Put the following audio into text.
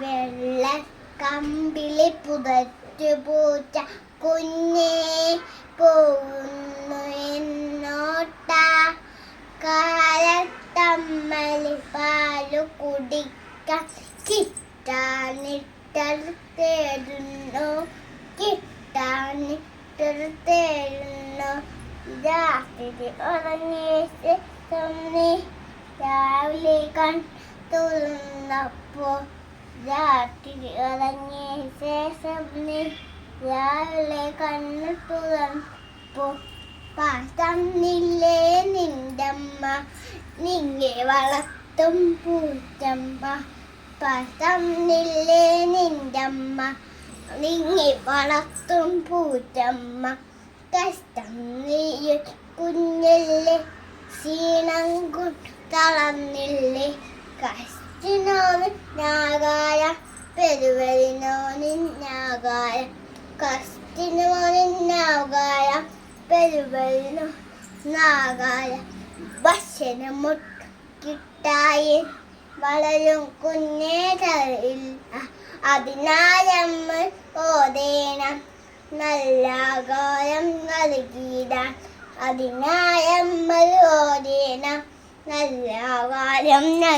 വെള്ള കമ്പിളി പുതച്ചു പൂച്ച കുഞ്ഞേ പോകുന്നു എന്നോട്ട. കാലത്തമ്മലി പാലു കുടിക്കാൻ കിട്ടാനിട്ടത് തേടുന്നു. കിട്ടാനിട്ടത് തേടുന്നു. രാത്രി ഉറങ്ങിയ സമയ രാവിലെ കൺ തുറന്നപ്പോ രാത്രി ഇറങ്ങിയ ശേഷം നീ രാവിലെ കണ്ണ് തുറന്നപ്പോ പാത്തന്നില്ലേ നിന്റമ്മ? നിങ്ങെ വളർത്തും പൂച്ചമ്മ. പാത്തന്നില്ലേ നിന്റമ്മ? നിങ്ങെ വളർത്തും പൂച്ചമ്മ. കഷ്ടം നീ കുഞ്ഞല്ലേ? ക്ഷീണം തളർന്നില്ലേ? കഷ്ടിനോന് നാഗായ. പെരുവലിനോ നാഗായ. ഭക്ഷണം കിട്ടായി വളരും കുഞ്ഞേ തരില്ല അതിനായമ്മ ഓതേണം. നല്ല ഗായം നൽകിയിടാൻ. അതിനായമ്മ ഓതേണം. നല്ല കാലം നൽകി